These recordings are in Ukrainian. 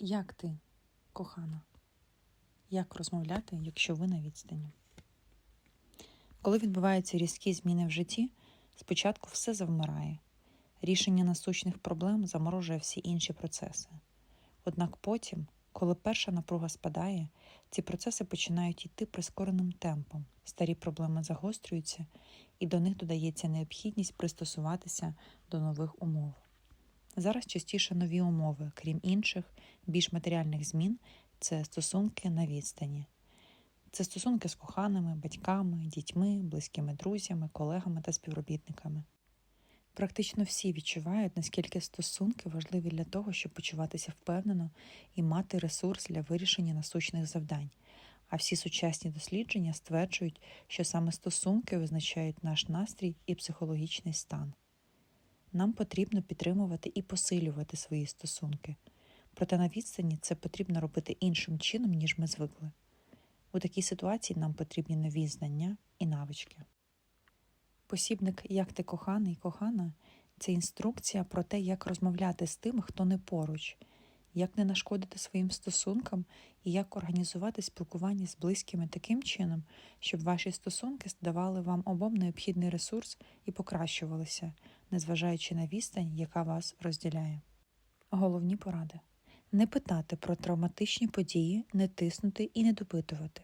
Як ти, кохана? Як розмовляти, якщо ви на відстані? Коли відбуваються різкі зміни в житті, спочатку все завмирає. Рішення насущних проблем заморожує всі інші процеси. Однак потім, коли перша напруга спадає, ці процеси починають йти прискореним темпом, старі проблеми загострюються, і до них додається необхідність пристосуватися до нових умов. Зараз частіше нові умови, крім інших, більш матеріальних змін це стосунки на відстані. Це стосунки з коханими, батьками, дітьми, близькими друзями, колегами та співробітниками. Практично всі відчувають, наскільки стосунки важливі для того, щоб почуватися впевнено і мати ресурс для вирішення насущних завдань. А всі сучасні дослідження стверджують, що саме стосунки визначають наш настрій і психологічний стан. Нам потрібно підтримувати і посилювати свої стосунки, проте на відстані це потрібно робити іншим чином, ніж ми звикли. У такій ситуації нам потрібні нові знання і навички. Посібник Як ти коханий, кохана це інструкція про те, як розмовляти з тим, хто не поруч, як не нашкодити своїм стосункам і як організувати спілкування з близькими таким чином, щоб ваші стосунки давали вам обом необхідний ресурс і покращувалися, незважаючи на відстань, яка вас розділяє. Головні поради: не питати про травматичні події, не тиснути і не допитувати.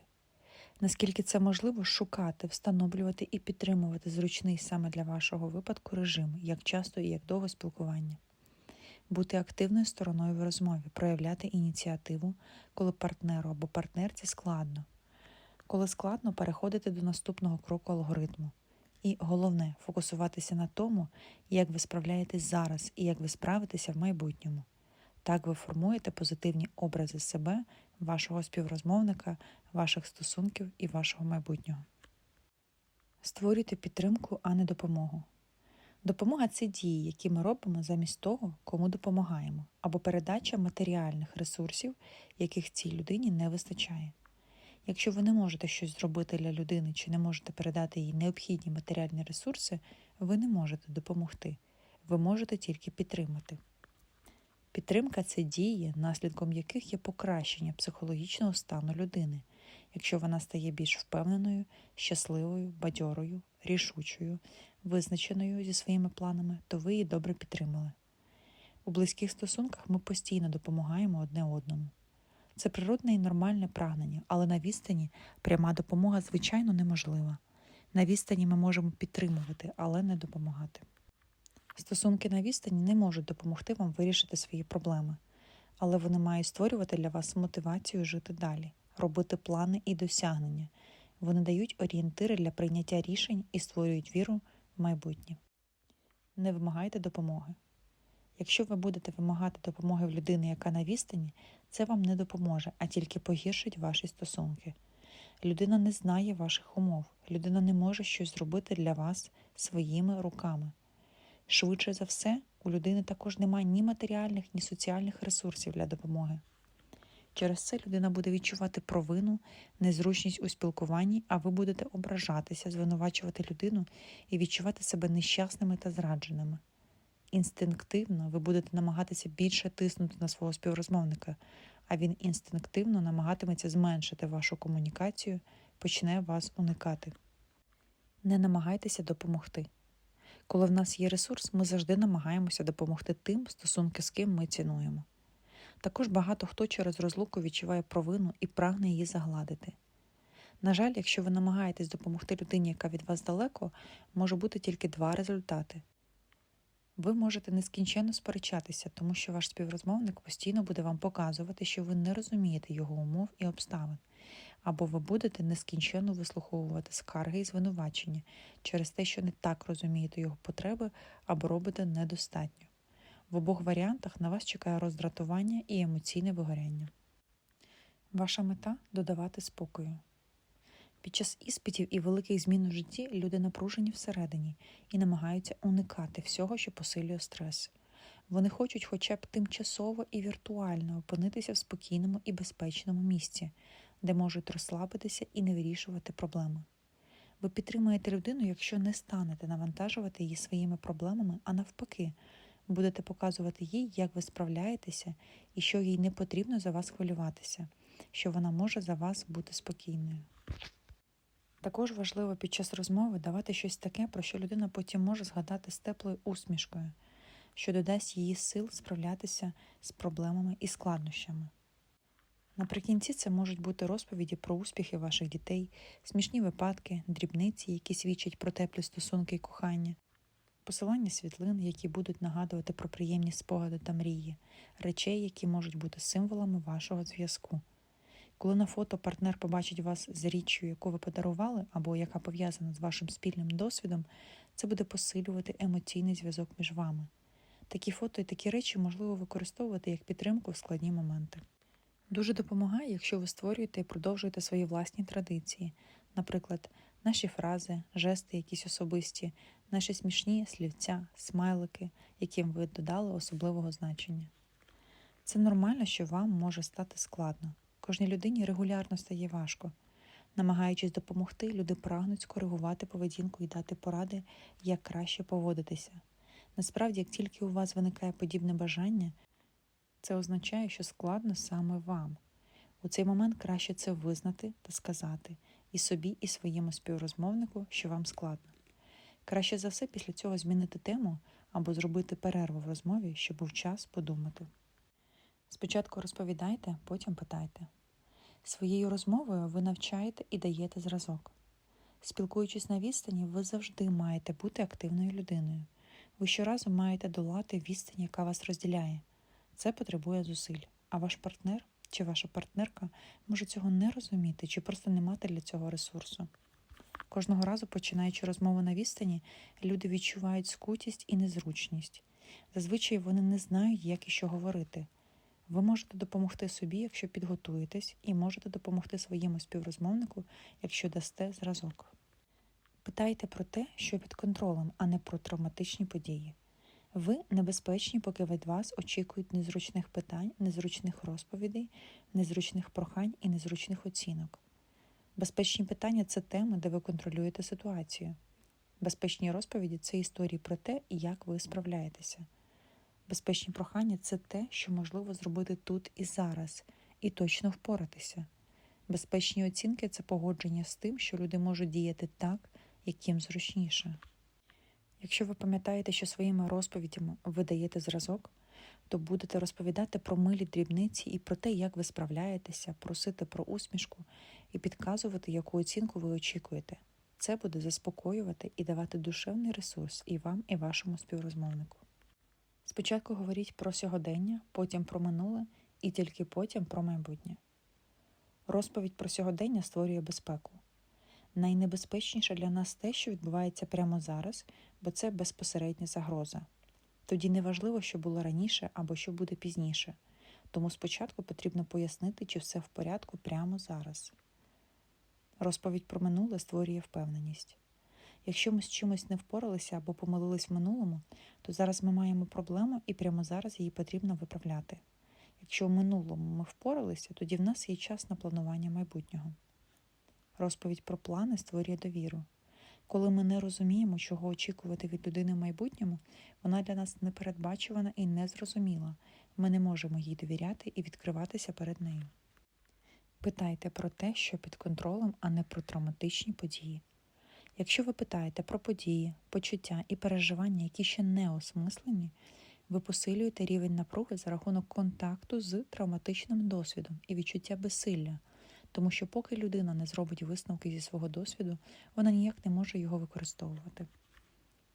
Наскільки це можливо, шукати, встановлювати і підтримувати зручний саме для вашого випадку режим, як часто і як довго спілкування, бути активною стороною в розмові, проявляти ініціативу, коли партнеру або партнерці складно, коли складно переходити до наступного кроку алгоритму. І головне фокусуватися на тому, як ви справляєтесь зараз і як ви справитеся в майбутньому. Так ви формуєте позитивні образи себе, вашого співрозмовника, ваших стосунків і вашого майбутнього. Створюйте підтримку, а не допомогу. Допомога це дії, які ми робимо замість того, кому допомагаємо, або передача матеріальних ресурсів, яких цій людині не вистачає. Якщо ви не можете щось зробити для людини чи не можете передати їй необхідні матеріальні ресурси, ви не можете допомогти. Ви можете тільки підтримати. Підтримка це дії, наслідком яких є покращення психологічного стану людини, якщо вона стає більш впевненою, щасливою, бадьорою, рішучою, визначеною зі своїми планами, то ви її добре підтримали. У близьких стосунках ми постійно допомагаємо одне одному. Це природне і нормальне прагнення, але на відстані пряма допомога, звичайно, неможлива. На відстані ми можемо підтримувати, але не допомагати. Стосунки на відстані не можуть допомогти вам вирішити свої проблеми, але вони мають створювати для вас мотивацію жити далі, робити плани і досягнення. Вони дають орієнтири для прийняття рішень і створюють віру в майбутнє. Не вимагайте допомоги. Якщо ви будете вимагати допомоги в людини, яка на відстані, це вам не допоможе, а тільки погіршить ваші стосунки. Людина не знає ваших умов, людина не може щось зробити для вас своїми руками. Швидше за все, у людини також немає ні матеріальних, ні соціальних ресурсів для допомоги. Через це людина буде відчувати провину, незручність у спілкуванні, а ви будете ображатися, звинувачувати людину і відчувати себе нещасними та зрадженими. Інстинктивно ви будете намагатися більше тиснути на свого співрозмовника, а він інстинктивно намагатиметься зменшити вашу комунікацію, почне вас уникати. Не намагайтеся допомогти. Коли в нас є ресурс, ми завжди намагаємося допомогти тим, стосунки з ким ми цінуємо. Також багато хто через розлуку відчуває провину і прагне її загладити. На жаль, якщо ви намагаєтесь допомогти людині, яка від вас далеко, може бути тільки два результати. Ви можете нескінченно сперечатися, тому що ваш співрозмовник постійно буде вам показувати, що ви не розумієте його умов і обставин, або ви будете нескінченно вислуховувати скарги і звинувачення через те, що не так розумієте його потреби або робите недостатньо. В обох варіантах на вас чекає роздратування і емоційне вигоряння. Ваша мета додавати спокою. Під час іспитів і великих змін у житті люди напружені всередині і намагаються уникати всього, що посилює стрес. Вони хочуть хоча б тимчасово і віртуально опинитися в спокійному і безпечному місці, де можуть розслабитися і не вирішувати проблеми. Ви підтримуєте людину, якщо не станете навантажувати її своїми проблемами, а навпаки, Будете показувати їй, як ви справляєтеся і що їй не потрібно за вас хвилюватися, що вона може за вас бути спокійною. Також важливо під час розмови давати щось таке, про що людина потім може згадати з теплою усмішкою, що додасть її сил справлятися з проблемами і складнощами. Наприкінці це можуть бути розповіді про успіхи ваших дітей, смішні випадки, дрібниці, які свідчать про теплі стосунки і кохання, посилання світлин, які будуть нагадувати про приємні спогади та мрії, речей, які можуть бути символами вашого зв'язку. Коли на фото партнер побачить вас з річчю, яку ви подарували, або яка пов'язана з вашим спільним досвідом, це буде посилювати емоційний зв'язок між вами. Такі фото і такі речі можливо використовувати як підтримку в складні моменти. Дуже допомагає, якщо ви створюєте і продовжуєте свої власні традиції, наприклад, наші фрази, жести, якісь особисті, наші смішні слівця, смайлики, яким ви додали особливого значення. Це нормально, що вам може стати складно. Кожній людині регулярно стає важко. Намагаючись допомогти, люди прагнуть скоригувати поведінку і дати поради, як краще поводитися. Насправді, як тільки у вас виникає подібне бажання, це означає, що складно саме вам. У цей момент краще це визнати та сказати і собі, і своєму співрозмовнику, що вам складно. Краще за все після цього змінити тему або зробити перерву в розмові, щоб був час подумати. Спочатку розповідайте, потім питайте. Своєю розмовою ви навчаєте і даєте зразок. Спілкуючись на відстані, ви завжди маєте бути активною людиною. Ви щоразу маєте долати відстань, яка вас розділяє. Це потребує зусиль, а ваш партнер чи ваша партнерка може цього не розуміти чи просто не мати для цього ресурсу. Кожного разу, починаючи розмову на відстані, люди відчувають скутість і незручність. Зазвичай вони не знають, як і що говорити. Ви можете допомогти собі, якщо підготуєтесь, і можете допомогти своєму співрозмовнику, якщо дасте зразок. Питайте про те, що під контролем, а не про травматичні події. Ви небезпечні, поки від вас очікують незручних питань, незручних розповідей, незручних прохань і незручних оцінок. Безпечні питання це теми, де ви контролюєте ситуацію. Безпечні розповіді це історії про те, як ви справляєтеся. Безпечні прохання це те, що можливо зробити тут і зараз, і точно впоратися. Безпечні оцінки це погодження з тим, що люди можуть діяти так, як їм зручніше. Якщо ви пам'ятаєте, що своїми розповідями ви даєте зразок, то будете розповідати про милі дрібниці і про те, як ви справляєтеся, просити про усмішку і підказувати, яку оцінку ви очікуєте. Це буде заспокоювати і давати душевний ресурс і вам, і вашому співрозмовнику. Спочатку говоріть про сьогодення, потім про минуле і тільки потім про майбутнє. Розповідь про сьогодення створює безпеку. Найнебезпечніше для нас те, що відбувається прямо зараз, бо це безпосередня загроза. Тоді неважливо, що було раніше або що буде пізніше, тому спочатку потрібно пояснити, чи все в порядку прямо зараз. Розповідь про минуле створює впевненість. Якщо ми з чимось не впоралися або помилились в минулому, то зараз ми маємо проблему і прямо зараз її потрібно виправляти. Якщо в минулому ми впоралися, тоді в нас є час на планування майбутнього. Розповідь про плани створює довіру. Коли ми не розуміємо, чого очікувати від людини в майбутньому, вона для нас непередбачувана і незрозуміла. Ми не можемо їй довіряти і відкриватися перед нею. Питайте про те, що під контролем, а не про травматичні події. Якщо ви питаєте про події, почуття і переживання, які ще не осмислені, ви посилюєте рівень напруги за рахунок контакту з травматичним досвідом і відчуття безсилля, тому що поки людина не зробить висновки зі свого досвіду, вона ніяк не може його використовувати.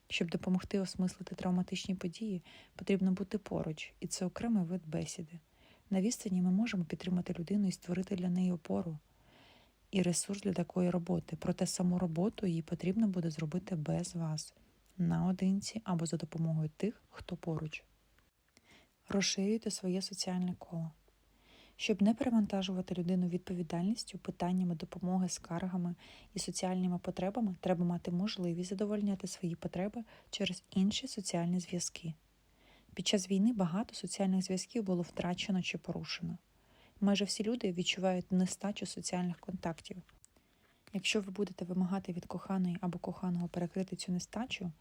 Щоб допомогти осмислити травматичні події, потрібно бути поруч, і це окремий вид бесіди. На відстані ми можемо підтримати людину і створити для неї опору і ресурс для такої роботи, проте саму роботу їй потрібно буде зробити без вас, наодинці або за допомогою тих, хто поруч. Розширюйте своє соціальне коло. Щоб не перевантажувати людину відповідальністю, питаннями допомоги, скаргами і соціальними потребами, треба мати можливість задовольняти свої потреби через інші соціальні зв'язки. Під час війни багато соціальних зв'язків було втрачено чи порушено. Майже всі люди відчувають нестачу соціальних контактів. Якщо ви будете вимагати від коханої або коханого перекрити цю нестачу,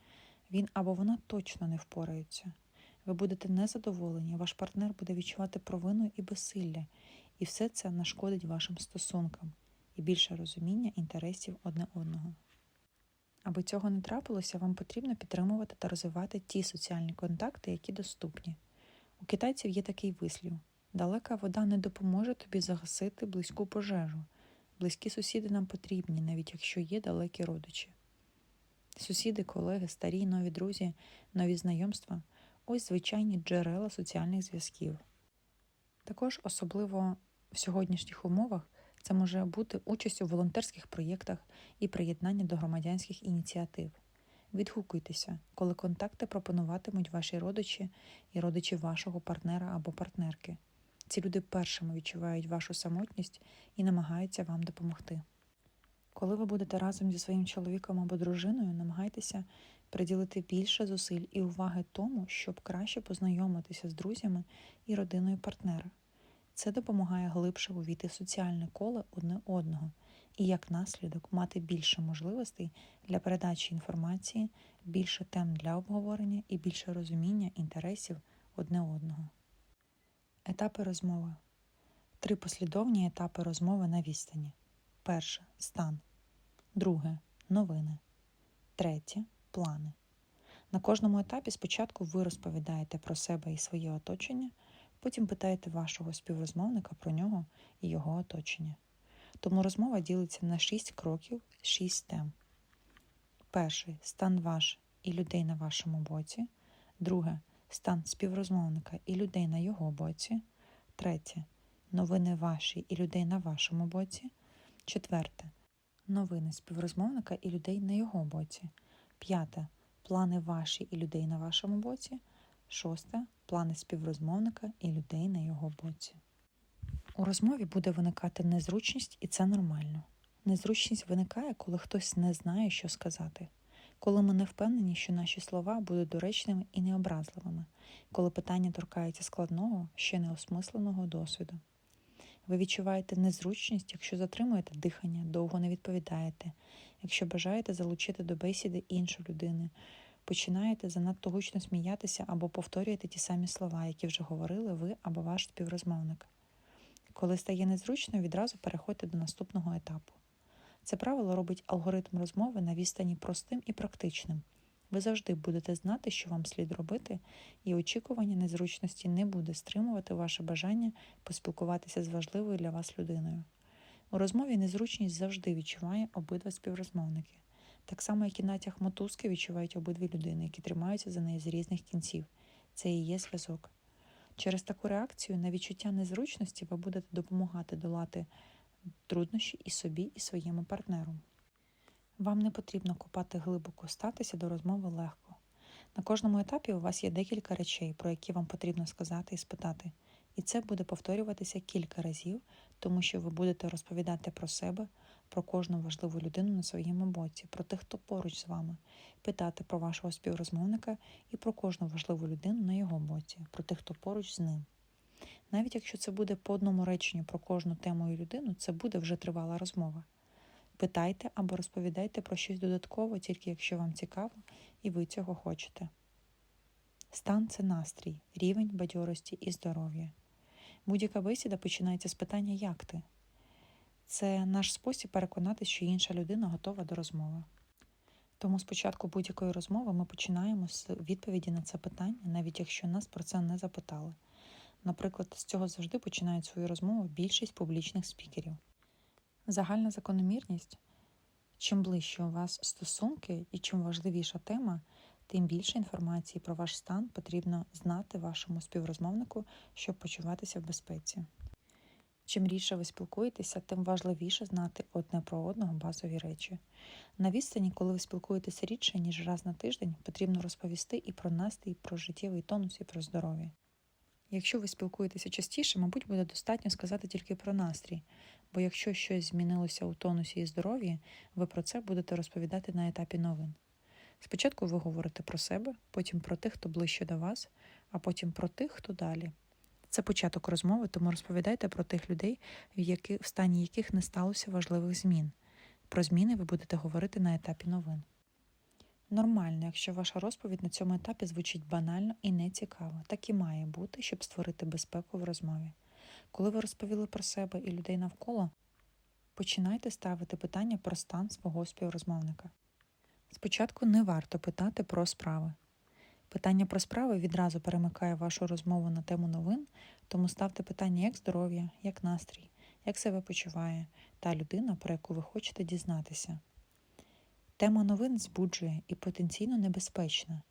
він або вона точно не впорається. Ви будете незадоволені, ваш партнер буде відчувати провину і безсилля, і все це нашкодить вашим стосункам і більше розуміння інтересів одне одного. Аби цього не трапилося, вам потрібно підтримувати та розвивати ті соціальні контакти, які доступні. У китайців є такий вислів: далека вода не допоможе тобі загасити близьку пожежу. Близькі сусіди нам потрібні, навіть якщо є далекі родичі. Сусіди, колеги, старі, нові друзі, нові знайомства ось звичайні джерела соціальних зв'язків. Також, особливо в сьогоднішніх умовах, це може бути участь у волонтерських проєктах і приєднання до громадянських ініціатив. Відгукуйтеся, коли контакти пропонуватимуть ваші родичі і родичі вашого партнера або партнерки. Ці люди першими відчувають вашу самотність і намагаються вам допомогти. Коли ви будете разом зі своїм чоловіком або дружиною, намагайтеся приділити більше зусиль і уваги тому, щоб краще познайомитися з друзями і родиною партнера. Це допомагає глибше увійти в соціальне коло одне одного і, як наслідок, мати більше можливостей для передачі інформації, більше тем для обговорення і більше розуміння інтересів одне одного. Етапи розмови. Три послідовні етапи розмови на відстані. Перше стан. Друге новини. Третє плани. На кожному етапі спочатку ви розповідаєте про себе і своє оточення, потім питаєте вашого співрозмовника про нього і його оточення. Тому розмова ділиться на шість кроків, шість тем. Перший стан ваш і людей на вашому боці. Друге стан співрозмовника і людей на його боці. Третє новини ваші і людей на вашому боці. Четверте новини співрозмовника і людей на його боці. П'яте плани ваші і людей на вашому боці. Шосте плани співрозмовника і людей на його боці. У розмові буде виникати незручність, і це нормально. Незручність виникає, коли хтось не знає, що сказати, коли ми не впевнені, що наші слова будуть доречними і необразливими, коли питання торкається складного, ще неосмисленого досвіду. Ви відчуваєте незручність, якщо затримуєте дихання, довго не відповідаєте, якщо бажаєте залучити до бесіди іншу людину, починаєте занадто гучно сміятися або повторюєте ті самі слова, які вже говорили ви або ваш співрозмовник. Коли стає незручно, відразу переходьте до наступного етапу. Це правило робить алгоритм розмови на відстані простим і практичним. Ви завжди будете знати, що вам слід робити, і очікування незручності не буде стримувати ваше бажання поспілкуватися з важливою для вас людиною. У розмові незручність завжди відчуває обидва співрозмовники, так само, як і натяг мотузки відчувають обидві людини, які тримаються за неї з різних кінців. Це і є зв'язок. Через таку реакцію на відчуття незручності ви будете допомагати долати труднощі і собі, і своєму партнеру. Вам не потрібно копати глибоко, статися до розмови легко. На кожному етапі у вас є декілька речей, про які вам потрібно сказати і спитати. І це буде повторюватися кілька разів, тому що ви будете розповідати про себе, про кожну важливу людину на своєму боці, про тих, хто поруч з вами, питати про вашого співрозмовника і про кожну важливу людину на його боці, про тих, хто поруч з ним. Навіть якщо це буде по одному реченню про кожну тему і людину, це буде вже тривала розмова. Питайте або розповідайте про щось додатково, тільки якщо вам цікаво і ви цього хочете. Стан це настрій, рівень бадьорості і здоров'я. Будь-яка бесіда починається з питання Як ти? Це наш спосіб переконатися, що інша людина готова до розмови. Тому спочатку будь-якої розмови ми починаємо з відповіді на це питання, навіть якщо нас про це не запитали. Наприклад, з цього завжди починають свою розмову більшість публічних спікерів. Загальна закономірність чим ближче у вас стосунки і чим важливіша тема, тим більше інформації про ваш стан потрібно знати вашому співрозмовнику, щоб почуватися в безпеці. Чим рідше ви спілкуєтеся, тим важливіше знати одне про одного базові речі. На відстані, коли ви спілкуєтеся рідше, ніж раз на тиждень, потрібно розповісти і про настрій, про життєвий тонус, і про здоров'я. Якщо ви спілкуєтеся частіше, мабуть, буде достатньо сказати тільки про настрій, бо якщо щось змінилося у тонусі і здоров'ї, ви про це будете розповідати на етапі новин. Спочатку ви говорите про себе, потім про тих, хто ближче до вас, а потім про тих, хто далі. Це початок розмови, тому розповідайте про тих людей, в, які, в стані яких не сталося важливих змін. Про зміни ви будете говорити на етапі новин. Нормально, якщо ваша розповідь на цьому етапі звучить банально і нецікаво. Так і має бути, щоб створити безпеку в розмові. Коли ви розповіли про себе і людей навколо, починайте ставити питання про стан свого співрозмовника. Спочатку не варто питати про справи. Питання про справи відразу перемикає вашу розмову на тему новин, тому ставте питання як здоров'я, як настрій, як себе почуває та людина, про яку ви хочете дізнатися. Тема новин збуджує і потенційно небезпечна,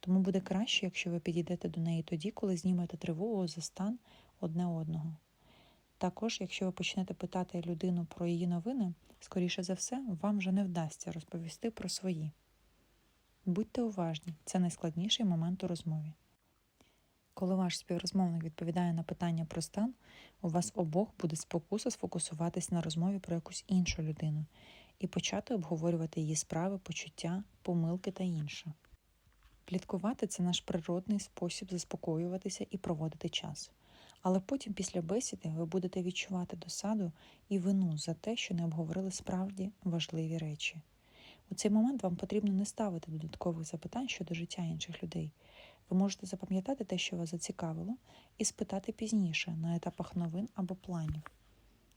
тому буде краще, якщо ви підійдете до неї тоді, коли знімете тривогу за стан одне одного. Також, якщо ви почнете питати людину про її новини, скоріше за все, вам вже не вдасться розповісти про свої. Будьте уважні, це найскладніший момент у розмові. Коли ваш співрозмовник відповідає на питання про стан, у вас обох буде спокуса сфокусуватись на розмові про якусь іншу людину і почати обговорювати її справи, почуття, помилки та інше. Пліткувати це наш природний спосіб заспокоюватися і проводити час. Але потім, після бесіди, ви будете відчувати досаду і вину за те, що не обговорили справді важливі речі. У цей момент вам потрібно не ставити додаткових запитань щодо життя інших людей. Ви можете запам'ятати те, що вас зацікавило, і спитати пізніше на етапах новин або планів,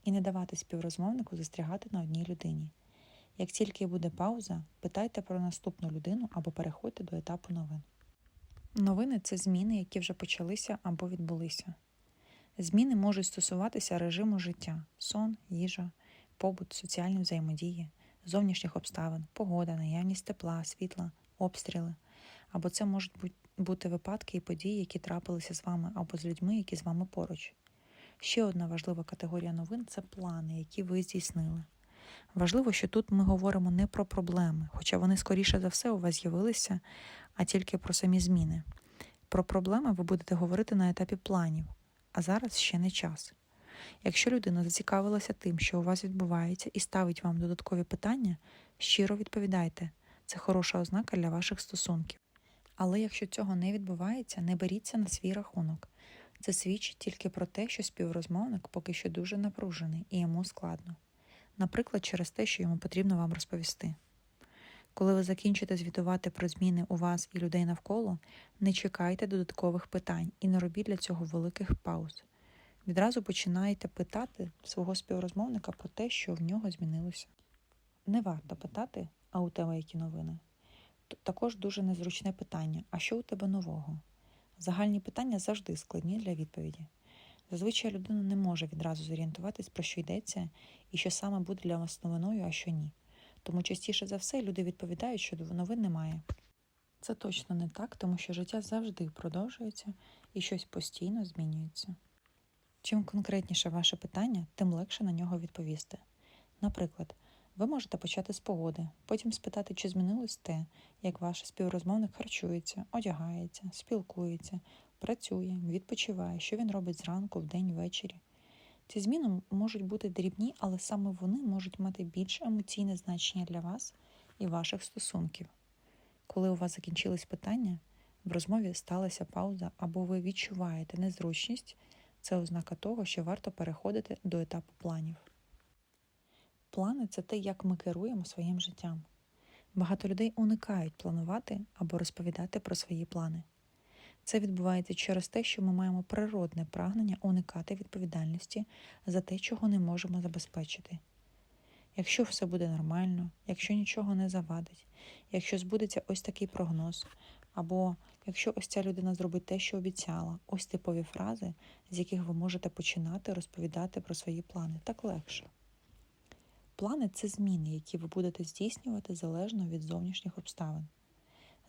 і не давати співрозмовнику застрягати на одній людині. Як тільки буде пауза, питайте про наступну людину або переходьте до етапу новин. Новини це зміни, які вже почалися або відбулися. Зміни можуть стосуватися режиму життя, сон, їжа, побут, соціальні взаємодії, зовнішніх обставин, погода, наявність тепла, світла, обстріли. Або це можуть бути випадки і події, які трапилися з вами, або з людьми, які з вами поруч. Ще одна важлива категорія новин це плани, які ви здійснили. Важливо, що тут ми говоримо не про проблеми, хоча вони, скоріше за все, у вас з'явилися, а тільки про самі зміни. Про проблеми ви будете говорити на етапі планів, а зараз ще не час. Якщо людина зацікавилася тим, що у вас відбувається, і ставить вам додаткові питання, щиро відповідайте. Це хороша ознака для ваших стосунків. Але якщо цього не відбувається, не беріться на свій рахунок. Це свідчить тільки про те, що співрозмовник поки що дуже напружений і йому складно. Наприклад, через те, що йому потрібно вам розповісти. Коли ви закінчите звітувати про зміни у вас і людей навколо, не чекайте додаткових питань і не робіть для цього великих пауз. Відразу починайте питати свого співрозмовника про те, що в нього змінилося. Не варто питати, а у тебе які новини. Також дуже незручне питання: а що у тебе нового? Загальні питання завжди складні для відповіді. Зазвичай людина не може відразу зорієнтуватись, про що йдеться і що саме буде для вас новиною, а що ні. Тому частіше за все люди відповідають, що новин немає. Це точно не так, тому що життя завжди продовжується і щось постійно змінюється. Чим конкретніше ваше питання, тим легше на нього відповісти. Наприклад, ви можете почати з погоди, потім спитати, чи змінилось те, як ваш співрозмовник харчується, одягається, спілкується, працює, відпочиває, що він робить зранку, вдень, ввечері. Ці зміни можуть бути дрібні, але саме вони можуть мати більше емоційне значення для вас і ваших стосунків. Коли у вас закінчились питання, в розмові сталася пауза або ви відчуваєте незручність, це ознака того, що варто переходити до етапу планів. Плани це те, як ми керуємо своїм життям. Багато людей уникають планувати або розповідати про свої плани. Це відбувається через те, що ми маємо природне прагнення уникати відповідальності за те, чого не можемо забезпечити. Якщо все буде нормально, якщо нічого не завадить, якщо збудеться ось такий прогноз, або якщо ось ця людина зробить те, що обіцяла, ось типові фрази, з яких ви можете починати розповідати про свої плани, так легше. Плани це зміни, які ви будете здійснювати залежно від зовнішніх обставин.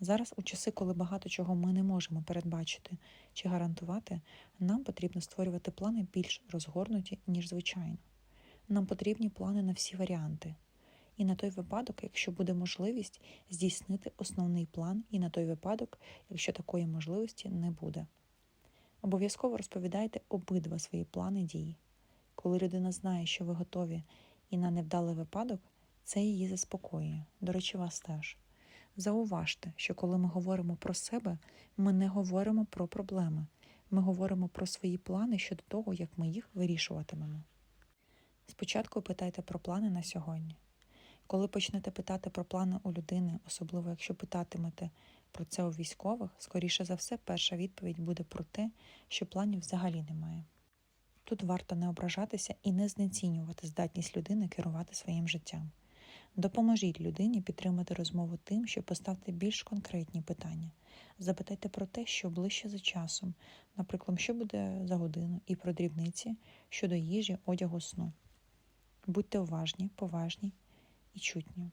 Зараз, у часи, коли багато чого ми не можемо передбачити чи гарантувати, нам потрібно створювати плани більш розгорнуті, ніж звичайно. Нам потрібні плани на всі варіанти. І на той випадок, якщо буде можливість здійснити основний план, і на той випадок, якщо такої можливості не буде. Обов'язково розповідайте обидва свої плани дії. Коли людина знає, що ви готові і на невдалий випадок, це її заспокоює. До речі, вас теж. Зауважте, що коли ми говоримо про себе, ми не говоримо про проблеми. Ми говоримо про свої плани щодо того, як ми їх вирішуватимемо. Спочатку питайте про плани на сьогодні. Коли почнете питати про плани у людини, особливо якщо питатимете про це у військових, скоріше за все, перша відповідь буде про те, що планів взагалі немає. Тут варто не ображатися і не знецінювати здатність людини керувати своїм життям. Допоможіть людині підтримати розмову тим, що поставте більш конкретні питання. Запитайте про те, що ближче за часом, наприклад, що буде за годину, і про дрібниці щодо їжі, одягу, сну. Будьте уважні, поважні і чутні.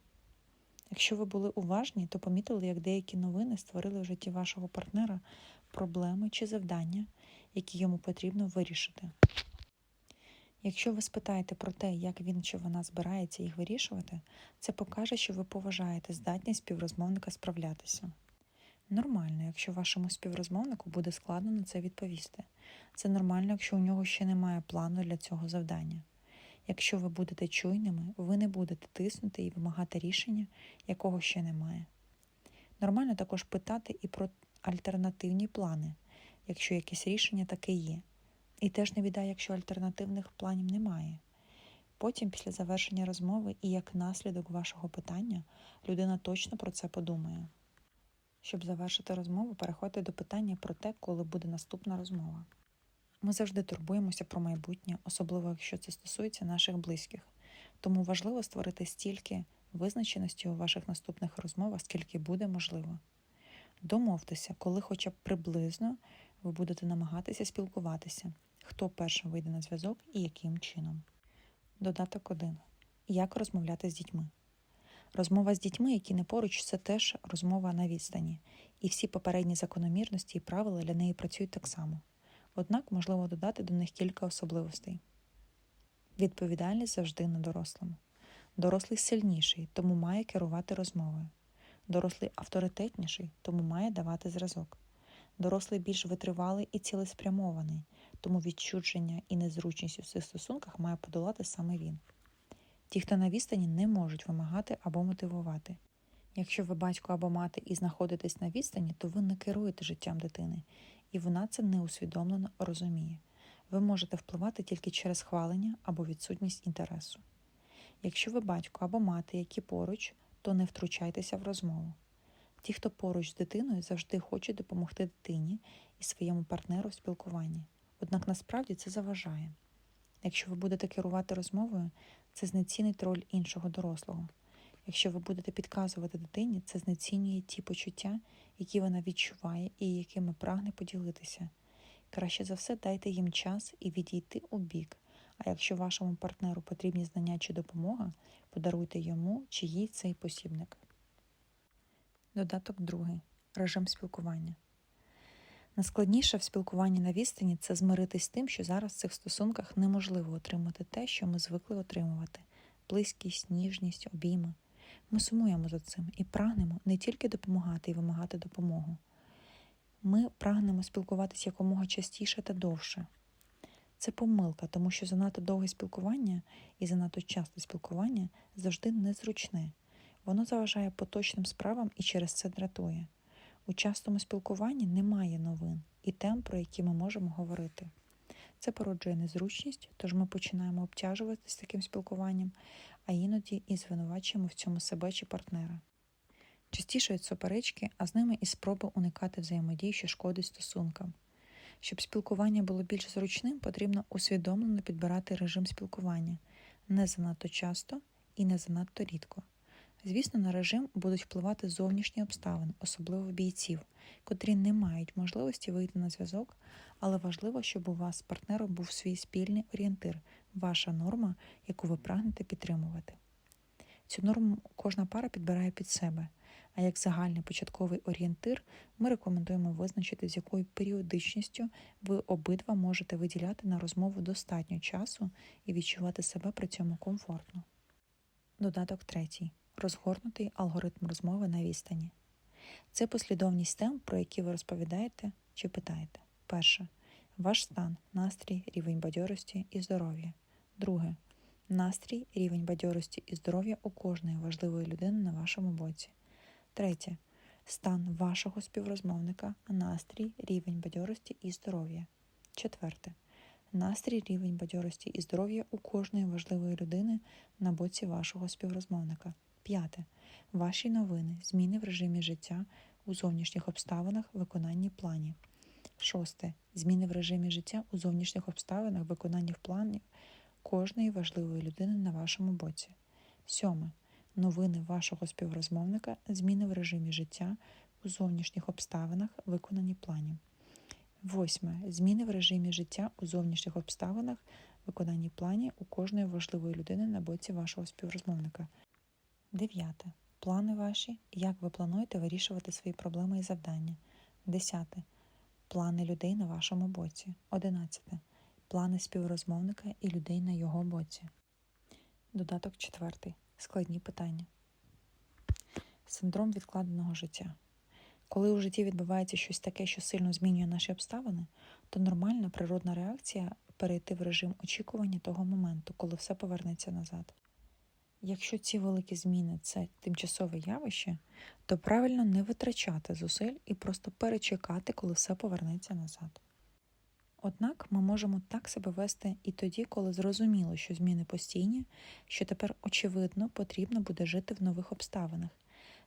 Якщо ви були уважні, то помітили, як деякі новини створили в житті вашого партнера проблеми чи завдання, які йому потрібно вирішити. Якщо ви спитаєте про те, як він чи вона збирається їх вирішувати, це покаже, що ви поважаєте здатність співрозмовника справлятися. Нормально, якщо вашому співрозмовнику буде складно на це відповісти. Це нормально, якщо у нього ще немає плану для цього завдання. Якщо ви будете чуйними, ви не будете тиснути і вимагати рішення, якого ще немає. Нормально також питати і про альтернативні плани, якщо якесь рішення таке є. І теж не біда, якщо альтернативних планів немає. Потім, після завершення розмови і як наслідок вашого питання, людина точно про це подумає. Щоб завершити розмову, переходьте до питання про те, коли буде наступна розмова. Ми завжди турбуємося про майбутнє, особливо якщо це стосується наших близьких. Тому важливо створити стільки визначеності у ваших наступних розмовах, скільки буде можливо. Домовтеся, коли хоча б приблизно ви будете намагатися спілкуватися, хто першим вийде на зв'язок і яким чином. Додаток 1. Як розмовляти з дітьми. Розмова з дітьми, які не поруч, це теж розмова на відстані, і всі попередні закономірності і правила для неї працюють так само. Однак можливо додати до них кілька особливостей. Відповідальність завжди на дорослому. Дорослий сильніший, тому має керувати розмовою. Дорослий авторитетніший, тому має давати зразок. Дорослий більш витривалий і цілеспрямований, тому відчудження і незручність у цих стосунках має подолати саме він. Ті, хто на відстані, не можуть вимагати або мотивувати. Якщо ви батько або мати і знаходитесь на відстані, то ви не керуєте життям дитини, і вона це неусвідомлено розуміє. Ви можете впливати тільки через хвалення або відсутність інтересу. Якщо ви батько або мати, які поруч, то не втручайтеся в розмову. Ті, хто поруч з дитиною, завжди хочуть допомогти дитині і своєму партнеру в спілкуванні. Однак насправді це заважає. Якщо ви будете керувати розмовою, це знецінить роль іншого дорослого. Якщо ви будете підказувати дитині, це знецінює ті почуття, які вона відчуває і якими прагне поділитися. Краще за все дайте їм час і відійти у бік. А якщо вашому партнеру потрібні знання чи допомога, подаруйте йому чи їй цей посібник. Додаток другий. Режим спілкування. Найскладніше в спілкуванні на відстані це змиритись з тим, що зараз в цих стосунках неможливо отримати те, що ми звикли отримувати близькість, ніжність, обійми. Ми сумуємо за цим і прагнемо не тільки допомагати і вимагати допомогу. Ми прагнемо спілкуватися якомога частіше та довше. Це помилка, тому що занадто довге спілкування і занадто часте спілкування завжди незручне. Воно заважає поточним справам і через це дратує. У частому спілкуванні немає новин і тем, про які ми можемо говорити. Це породжує незручність, тож ми починаємо обтяжуватися таким спілкуванням, а іноді і звинувачуємо в цьому себе чи партнера. Частішають суперечки, а з ними і спроби уникати взаємодії, що шкодить стосункам. Щоб спілкування було більш зручним, потрібно усвідомлено підбирати режим спілкування не занадто часто і не занадто рідко. Звісно, на режим будуть впливати зовнішні обставини, особливо бійців, котрі не мають можливості вийти на зв'язок, але важливо, щоб у вас з партнером був свій спільний орієнтир, ваша норма, яку ви прагнете підтримувати. Цю норму кожна пара підбирає під себе, а як загальний початковий орієнтир ми рекомендуємо визначити, з якою періодичністю ви обидва можете виділяти на розмову достатньо часу і відчувати себе при цьому комфортно. Додаток третій розгорнутий алгоритм розмови на відстані. Це послідовність тем, про які ви розповідаєте чи питаєте. Перше. Ваш стан, настрій, рівень бадьорості і здоров'я. Друге. Настрій, рівень бадьорості і здоров'я у кожної важливої людини на вашому боці. Третє. Стан вашого співрозмовника, настрій, рівень бадьорості і здоров'я. Четверте. Настрій, рівень бадьорості і здоров'я у кожної важливої людини на боці вашого співрозмовника. П'яте. Ваші новини, зміни в режимі життя у зовнішніх обставинах, виконанні планів. Шосте. Зміни в режимі життя у зовнішніх обставинах, виконанні планів кожної важливої людини на вашому боці. Сьоме. Новини вашого співрозмовника, зміни в режимі життя у зовнішніх обставинах, виконані планів. Восьме. Зміни в режимі життя у зовнішніх обставинах, виконанні планів у кожної важливої людини на боці вашого співрозмовника. Дев'яте. Плани ваші, як ви плануєте вирішувати свої проблеми і завдання. Десяте. Плани людей на вашому боці. Одинадцяте. Плани співрозмовника і людей на його боці. Додаток четвертий. Складні питання. Синдром відкладеного життя. Коли у житті відбувається щось таке, що сильно змінює наші обставини, то нормальна природна реакція перейти в режим очікування того моменту, коли все повернеться назад. Якщо ці великі зміни це тимчасове явище, то правильно не витрачати зусиль і просто перечекати, коли все повернеться назад. Однак ми можемо так себе вести і тоді, коли зрозуміло, що зміни постійні, що тепер, очевидно, потрібно буде жити в нових обставинах.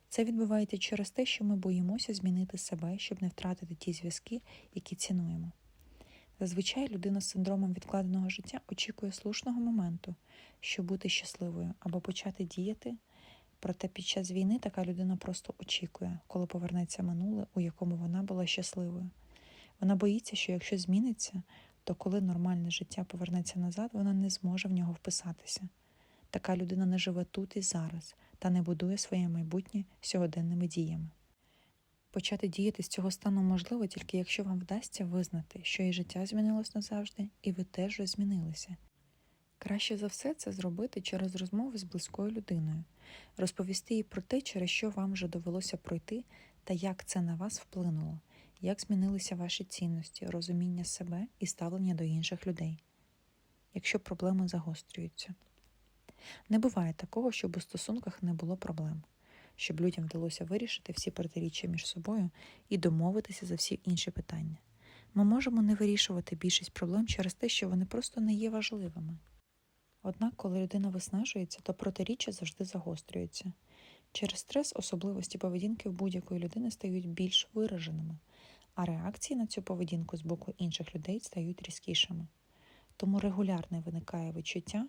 Це відбувається через те, що ми боїмося змінити себе, щоб не втратити ті зв'язки, які цінуємо. Зазвичай людина з синдромом відкладеного життя очікує слушного моменту, щоб бути щасливою або почати діяти. Проте під час війни така людина просто очікує, коли повернеться минуле, у якому вона була щасливою. Вона боїться, що якщо зміниться, то коли нормальне життя повернеться назад, вона не зможе в нього вписатися. Така людина не живе тут і зараз та не будує своє майбутнє сьогоденними діями. Почати діяти з цього стану можливо тільки якщо вам вдасться визнати, що і життя змінилось назавжди, і ви теж вже змінилися. Краще за все це зробити через розмови з близькою людиною, розповісти їй про те, через що вам вже довелося пройти, та як це на вас вплинуло, як змінилися ваші цінності, розуміння себе і ставлення до інших людей, якщо проблеми загострюються. Не буває такого, щоб у стосунках не було проблем, щоб людям вдалося вирішити всі протиріччя між собою і домовитися за всі інші питання. Ми можемо не вирішувати більшість проблем через те, що вони просто не є важливими. Однак, коли людина виснажується, то протиріччя завжди загострюються. Через стрес особливості поведінки в будь-якої людини стають більш вираженими, а реакції на цю поведінку з боку інших людей стають різкішими. Тому регулярно виникає відчуття,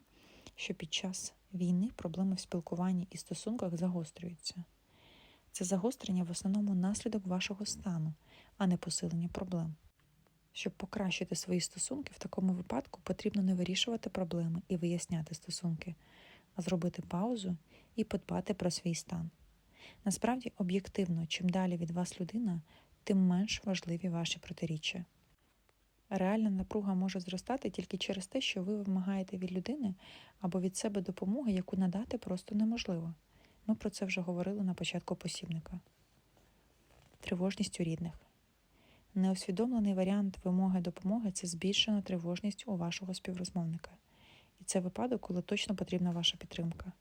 що під час війни проблеми в спілкуванні і стосунках загострюються. Це загострення в основному наслідок вашого стану, а не посилення проблем. Щоб покращити свої стосунки, в такому випадку потрібно не вирішувати проблеми і виясняти стосунки, а зробити паузу і подбати про свій стан. Насправді, об'єктивно, чим далі від вас людина, тим менш важливі ваші протиріччя. Реальна напруга може зростати тільки через те, що ви вимагаєте від людини або від себе допомоги, яку надати просто неможливо. Ми про це вже говорили на початку посібника. Тривожність у рідних. Неусвідомлений варіант вимоги допомоги це збільшена тривожність у вашого співрозмовника. І це випадок, коли точно потрібна ваша підтримка.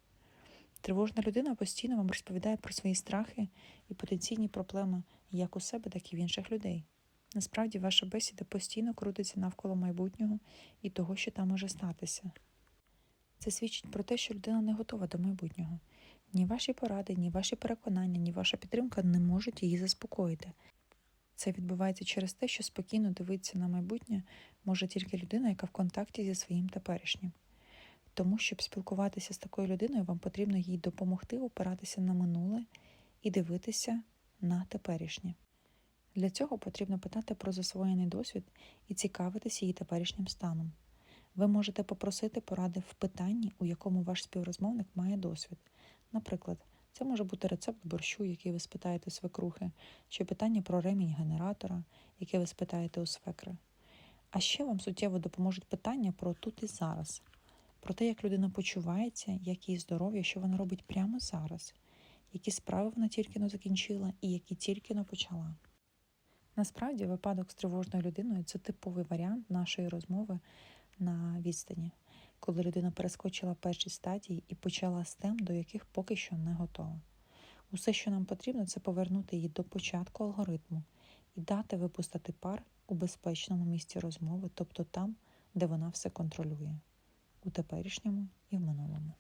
Тривожна людина постійно вам розповідає про свої страхи і потенційні проблеми як у себе, так і в інших людей. Насправді, ваша бесіда постійно крутиться навколо майбутнього і того, що там може статися. Це свідчить про те, що людина не готова до майбутнього. Ні ваші поради, ні ваші переконання, ні ваша підтримка не можуть її заспокоїти. Це відбувається через те, що спокійно дивитися на майбутнє може тільки людина, яка в контакті зі своїм теперішнім. Тому, щоб спілкуватися з такою людиною, вам потрібно їй допомогти опиратися на минуле і дивитися на теперішнє. Для цього потрібно питати про засвоєний досвід і цікавитися її теперішнім станом. Ви можете попросити поради в питанні, у якому ваш співрозмовник має досвід. Наприклад, це може бути рецепт борщу, який ви спитаєте свекрухи, чи питання про ремінь генератора, яке ви спитаєте у свекри. А ще вам суттєво допоможуть питання про тут і зараз, про те, як людина почувається, як її здоров'я, що вона робить прямо зараз, які справи вона тільки но закінчила і які тільки но почала. Насправді, випадок з тривожною людиною це типовий варіант нашої розмови на відстані, коли людина перескочила перші стадії і почала з тем, до яких поки що не готова. Усе, що нам потрібно, це повернути її до початку алгоритму і дати випустити пар у безпечному місці розмови, тобто там, де вона все контролює, у теперішньому і в минулому.